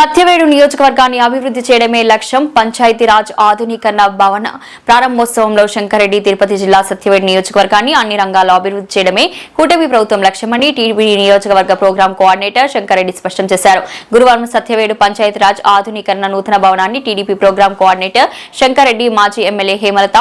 సత్యవేడు నియోజకవర్గాన్ని అభివృద్ధి చేయడమే లక్ష్యం. పంచాయతీరాజ్ ఆధునీకరణ భవన ప్రారంభోత్సవంలో శంకరెడ్డి తిరుపతి జిల్లా సత్యవేడు నియోజకవర్గాన్ని అన్ని రంగాల్లో అభివృద్ధి చేయడమే కూటమి ప్రభుత్వం లక్ష్యమని టీడీపీ నియోజకవర్గ ప్రోగ్రాం కోఆర్డినేటర్ శంకరెడ్డి స్పష్టం చేశారు. గురువారం సత్యవేడు పంచాయతీరాజ్ ఆధునీకరణ నూతన భవనాన్ని టీడీపీ ప్రోగ్రాం కోఆర్డినేటర్ శంకరెడ్డి మాజీ ఎమ్మెల్యే హేమలత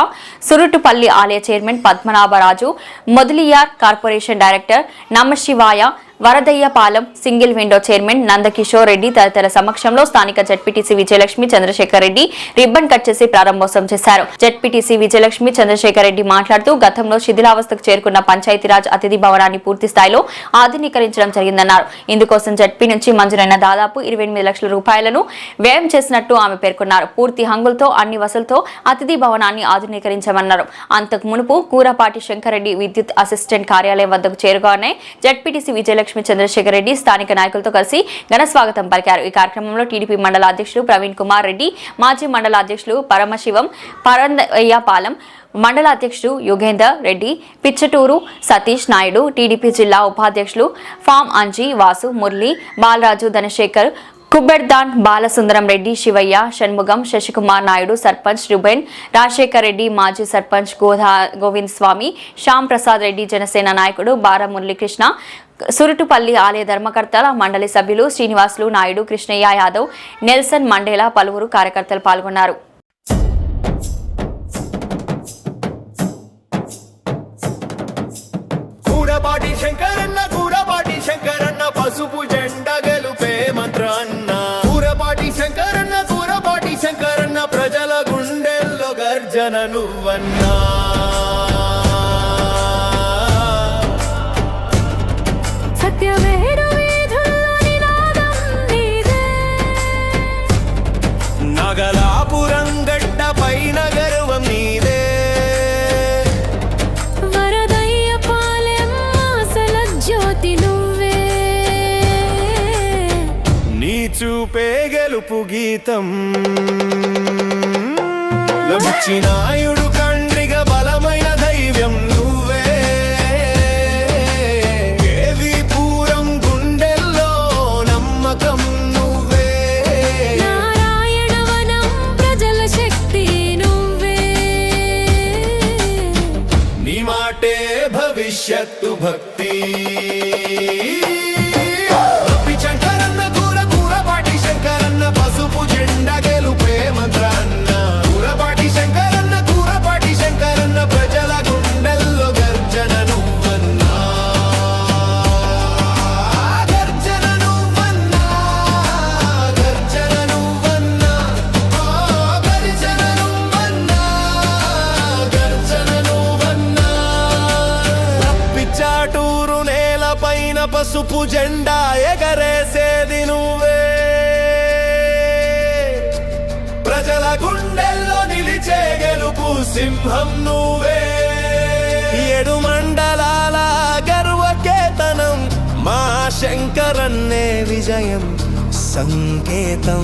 సురుటుపల్లి ఆలయ chairman Padmanabharaju Mudaliar corporation director Namasivaya Varadaiahpalem single window chairman Nandakishore Reddy తదితర సమక్షంలో స్థానిక ZPTC Vijayalakshmi Chandrasekhar Reddy ribbon cut చేసి ప్రారంభోత్సవం చేశారు. జడ్పీటీసీ విజయలక్ష్మి చంద్రశేఖర్ రెడ్డి మాట్లాడుతూ గతంలో శిథిలావస్థకు చేరుకున్న పంచాయతీరాజ్ అతిథి భవనాన్ని పూర్తి స్థాయిలో ఆధునీకరించడం జరిగిందన్నారు. ఇందుకోసం జడ్పీ నుంచి మంజూరైన దాదాపు ఇరవై ఎనిమిది లక్షల రూపాయలను వ్యయం చేసినట్టు ఆమె పేర్కొన్నారు. పూర్తి హంగులతో అన్ని వసతులతో అతిథి భవనాన్ని ఆధునీకరించామన్నారు. అంతకు మునుపు కూరపాటి శంకరెడ్డి విద్యుత్ అసిస్టెంట్ కార్యాలయం వద్దకు చేరుగానే జడ్పీటీసీ విజయలక్ష్మి చంద్రశేఖర్ రెడ్డి స్థానిక నాయకులతో కలిసి ఘన స్వాగతం పలికారు. ఈ కార్యక్రమంలో టీడీపీ మండల అధ్యక్షులు ప్రవీణ్ కుమార్ రెడ్డి మాజీ మండల అధ్యక్షులు పరమశివం పరందయ్యపాలెం మండల అధ్యక్షుడు యుగేందర్ రెడ్డి పిచ్చటూరు సతీష్ నాయుడు టీడీపీ జిల్లా ఉపాధ్యక్షులు ఫామ్ అంజీ వాసు మురళి బాలరాజు ధనశేఖర్ కుబ్బెర్దాన్ బాలసుందరం రెడ్డి శివయ్య షణ్ముగం శశికుమార్ నాయుడు సర్పంచ్ రుబెన్ రాజశేఖర్ రెడ్డి మాజీ సర్పంచ్ గోధా గోవింద్ స్వామి శ్యామ్ ప్రసాద్ రెడ్డి జనసేన నాయకుడు బారా మురళీకృష్ణ సురుటుపల్లి ఆలయ ధర్మకర్తల మండలి సభ్యులు శ్రీనివాసులు నాయుడు కృష్ణయ్య యాదవ్ నెల్సన్ మండేలా పలువురు కార్యకర్తలు పాల్గొన్నారు. కూరపాటి శంకరన్న కూరపాటి శంకరన్న పసుపు జెండ గెలుపే మంత్ర అన్న శంకరన్న కూరపాటి శంకరన్న ప్రజల గుండెల్లో గర్జన నువ్వన్నా. గీతం. లభించినాయుడు గుండెల్లో నిలిచే గెలుపు సింహం నువ్వే. ఏడు మండలాల గర్వకేతనం మా శంకరన్నే విజయం సంకేతం.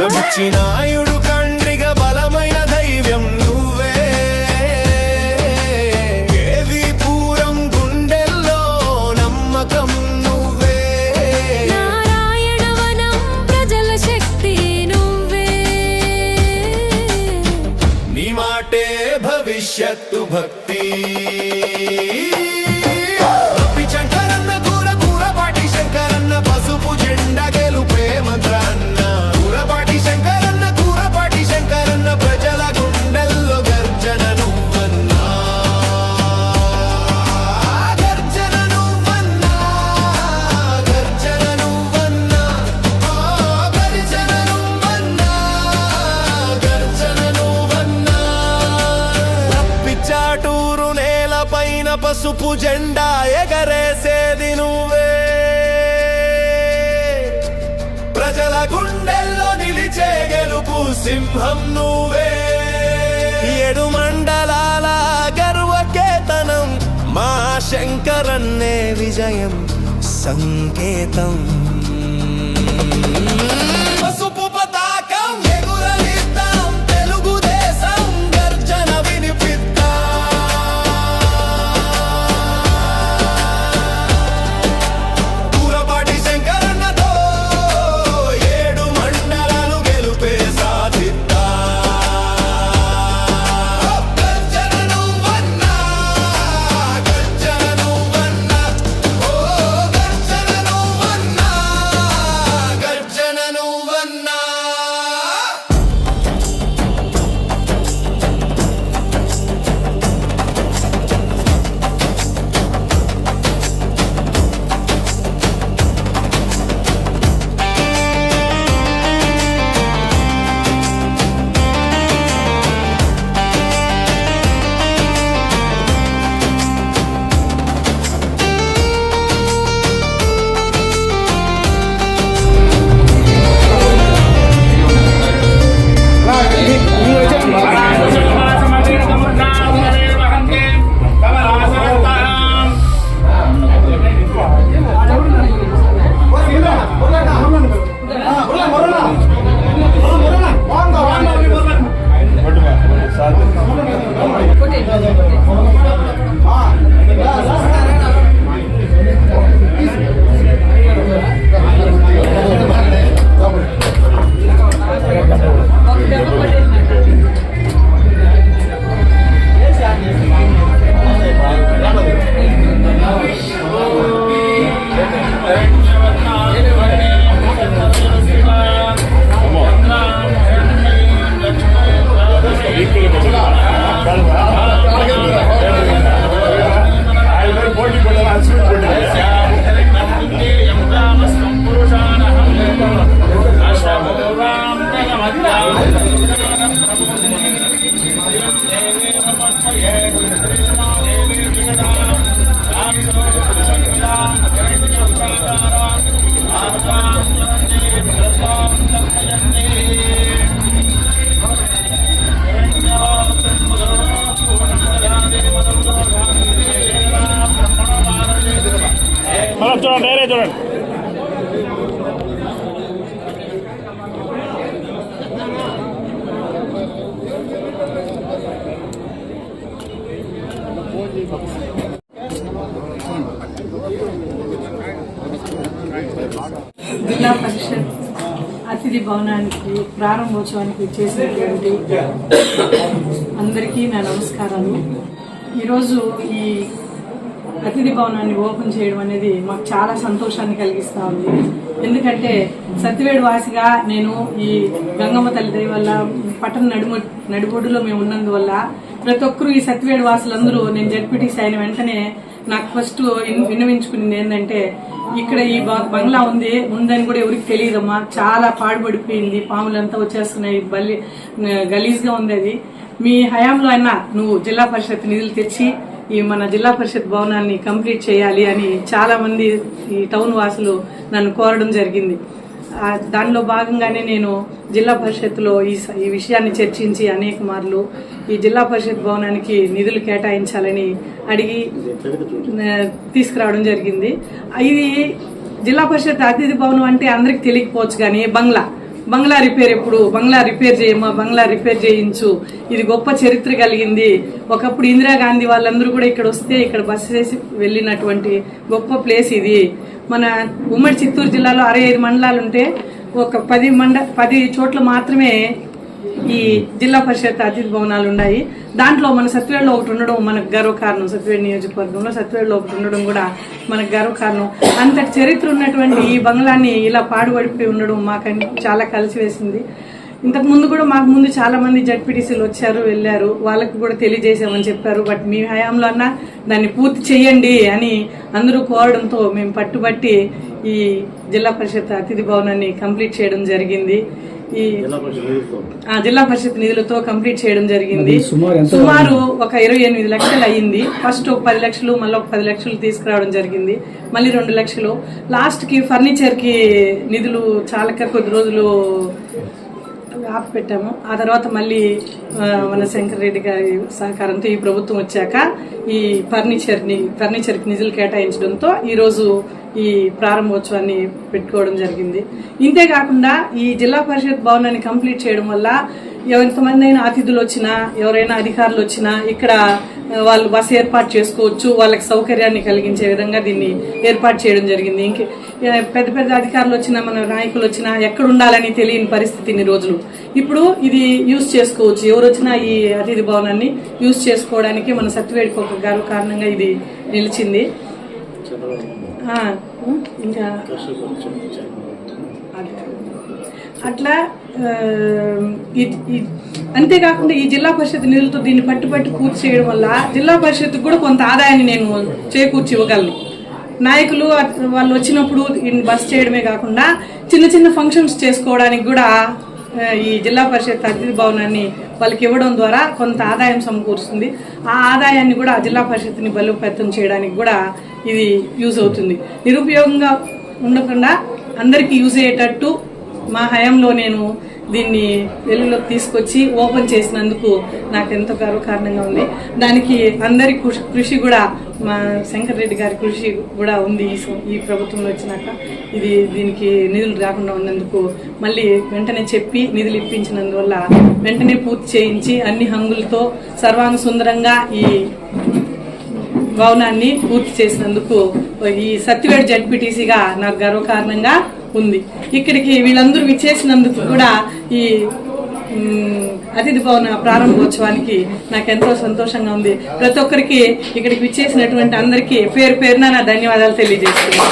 లభించినాయుడు కండ్రిగ బలమైన దైవ్యం నువ్వే. ఏవి పూరం గుండెల్లో నమ్మకం నువ్వే. నారాయణవనం ప్రజల శక్తి నువ్వే. నీ మాటే భవిష్యత్తు భక్తి. పసుపు జెండా ఎగరేసేది నువ్వే. ప్రజల గుండెల్లో నిలిచే గెలుపు సింహం నువ్వే. ఏడు మండలాల గర్వకేతనం మా శంకరన్నే విజయం సంకేతం. చూడండి డైరే చూడండి జిల్లా పరిషత్ అతిథి భవనానికి ప్రారంభోత్సవానికి చేసినటువంటి అందరికీ నా నమస్కారాలు. ఈరోజు ఈ అతిథి భవనాన్ని ఓపెన్ చేయడం అనేది మాకు చాలా సంతోషాన్ని కలిగిస్తూ ఉంది. ఎందుకంటే సత్యవేడు వాసిగా నేను ఈ గంగమ్మ తల్లి దయ వల్ల పట్టణ నడుము నడిబొడ్డులో మేము ఉన్నందువల్ల ప్రతి ఒక్కరూ ఈ సత్యవేడు వాసులందరూ నేను జడ్పీటీసీ అయిన వెంటనే నాకు ఫస్ట్ విన్నవించుకున్నది ఏంటంటే ఇక్కడ ఈ బ- బంగ్లా ఉంది ఉందని కూడా ఎవరికి తెలియదమ్మా. చాలా పాడుపడిపోయింది పాములంతా వచ్చేస్తున్నాయి బల్లి గలీజ్గా ఉంది అది. మీ హయాంలో అయినా నువ్వు జిల్లా పరిషత్ నిధులు తెచ్చి ఈ మన జిల్లా పరిషత్ భవనాన్ని కంప్లీట్ చేయాలి అని చాలా మంది ఈ టౌన్ వాసులు నన్ను కోరడం జరిగింది. దానిలో భాగంగానే నేను జిల్లా పరిషత్లో ఈ స- ఈ విషయాన్ని చర్చించి అనేక మార్లు ఈ జిల్లా పరిషత్ భవనానికి నిధులు కేటాయించాలని అడిగి తీసుకురావడం జరిగింది. ఇది జిల్లా పరిషత్ అతిథి భవనం అంటే అందరికి తెలియకపోవచ్చు కానీ బంగ్లా. బంగ్లా రిపేర్ ఎప్పుడు? బంగ్లా రిపేర్ చేయమా? బంగ్లా రిపేర్ చేయించు. ఇది గొప్ప చరిత్ర కలిగింది. ఒకప్పుడు ఇందిరాగాంధీ వాళ్ళందరూ కూడా ఇక్కడ వస్తే ఇక్కడ బస్సు చేసి వెళ్ళినటువంటి గొప్ప ప్లేస్ ఇది. మన ఉమ్మడి చిత్తూరు జిల్లాలో అరవై ఐదు మండలాలు ఉంటే ఒక పది మండ పది చోట్ల మాత్రమే ఈ జిల్లా పరిషత్ అతిథి భవనాలు ఉన్నాయి. దాంట్లో మన సత్వేడులో ఒకటి ఉండడం మనకు గర్వకారణం సత్వేడు నియోజకవర్గంలో సత్వేడులో ఒకటి ఉండడం కూడా మనకు గర్వకారణం అంతటి చరిత్ర ఉన్నటువంటి ఈ బంగ్లాన్ని ఇలా పాడుపడిపోయి ఉండడం మాకు చాలా కలిసి వేసింది ఇంతకు ముందు కూడా మాకు ముందు చాలా మంది జడ్పీటీసీలు వచ్చారు వెళ్ళారు. వాళ్ళకు కూడా తెలియజేసామని చెప్పారు. బట్ మీ హయాంలో అన్నా దాన్ని పూర్తి చేయండి అని అందరూ కోరడంతో మేము పట్టుబట్టి ఈ జిల్లా పరిషత్ అతిథి భవనాన్ని కంప్లీట్ చేయడం జరిగింది. ఈ ఆ, జిల్లా పరిషత్ నిధులతో కంప్లీట్ చేయడం జరిగింది. సుమారు ఒక ఇరవై ఎనిమిది లక్షలు అయ్యింది. ఫస్ట్ ఒక పది లక్షలు మళ్ళీ ఒక పది లక్షలు తీసుకురావడం జరిగింది. మళ్ళీ రెండు లక్షలు. లాస్ట్కి ఫర్నిచర్కి నిధులు చాలక కొద్ది రోజులు ఆపి పెట్టాము. ఆ తర్వాత మళ్ళీ మన శంకర్ రెడ్డి గారి సహకారంతో ఈ ప్రభుత్వం వచ్చాక ఈ ఫర్నిచర్ని ఫర్నిచర్కి నిధులు కేటాయించడంతో ఈరోజు ఈ ప్రారంభోత్సవాన్ని పెట్టుకోవడం జరిగింది. ఇంతే కాకుండా ఈ జిల్లా పరిషత్ భవనాన్ని కంప్లీట్ చేయడం వల్ల ఎంతమంది అయినా అతిథులు వచ్చినా ఎవరైనా అధికారులు వచ్చినా ఇక్కడ వాళ్ళు బస్సు ఏర్పాటు చేసుకోవచ్చు వాళ్ళకి సౌకర్యాన్ని కలిగించే విధంగా దీన్ని ఏర్పాటు చేయడం జరిగింది. ఇంక పెద్ద పెద్ద అధికారులు వచ్చినా మన నాయకులు వచ్చినా ఎక్కడ ఉండాలని తెలియని పరిస్థితి ఇన్ని రోజులు. ఇప్పుడు ఇది యూజ్ చేసుకోవచ్చు. ఎవరు వచ్చినా ఈ అతిథి భవనాన్ని యూజ్ చేసుకోవడానికి మన సత్యవేడి ఒక గారు కారణంగా ఇది నిలిచింది. ఇంకా. అట్లా అంతేకాకుండా ఈ జిల్లా పరిషత్ నిధులతో దీన్ని పట్టు పట్టు పూర్తి చేయడం వల్ల జిల్లా పరిషత్కు కూడా కొంత ఆదాయాన్ని నేను చేకూర్చి ఇవ్వగలను. నాయకులు వాళ్ళు వచ్చినప్పుడు బస్ చేయడమే కాకుండా చిన్న చిన్న ఫంక్షన్స్ చేసుకోవడానికి కూడా ఈ జిల్లా పరిషత్ అతిథి భవనాన్ని వాళ్ళకి ఇవ్వడం ద్వారా కొంత ఆదాయం సమకూరుస్తుంది. ఆ ఆదాయాన్ని కూడా ఆ జిల్లా పరిషత్ని బలోపేతం చేయడానికి కూడా ఇది యూజ్ అవుతుంది. నిరుపయోగంగా ఉండకుండా అందరికీ యూజ్ అయ్యేటట్టు మా హయాంలో నేను దీన్ని వెలుగులోకి తీసుకొచ్చి ఓపెన్ చేసినందుకు నాకు ఎంతో గర్వకారణంగా ఉంది. దానికి అందరి కృషి కృషి కూడా మా శంకర్ రెడ్డి గారి కృషి కూడా ఉంది ఈ ఈ ప్రభుత్వంలో వచ్చినాక. ఇది దీనికి నిధులు రాకుండా ఉన్నందుకు మళ్ళీ వెంటనే చెప్పి నిధులు ఇప్పించినందువల్ల వెంటనే పూర్తి చేయించి అన్ని హంగులతో సర్వాంగ సుందరంగా ఈ భవనాన్ని పూర్తి చేసినందుకు ఈ సత్యవేడ్ జడ్పీటీసీగా నాకు గర్వకారణంగా ఉంది. ఇక్కడికి వీళ్ళందరూ విచ్చేసినందుకు కూడా ఈ అతిథి భవన ప్రారంభోత్సవానికి నాకు ఎంతో సంతోషంగా ఉంది. ప్రతి ఒక్కరికి ఇక్కడికి విచ్చేసినటువంటి అందరికీ పేరు పేరున నా ధన్యవాదాలు తెలియజేస్తున్నాను.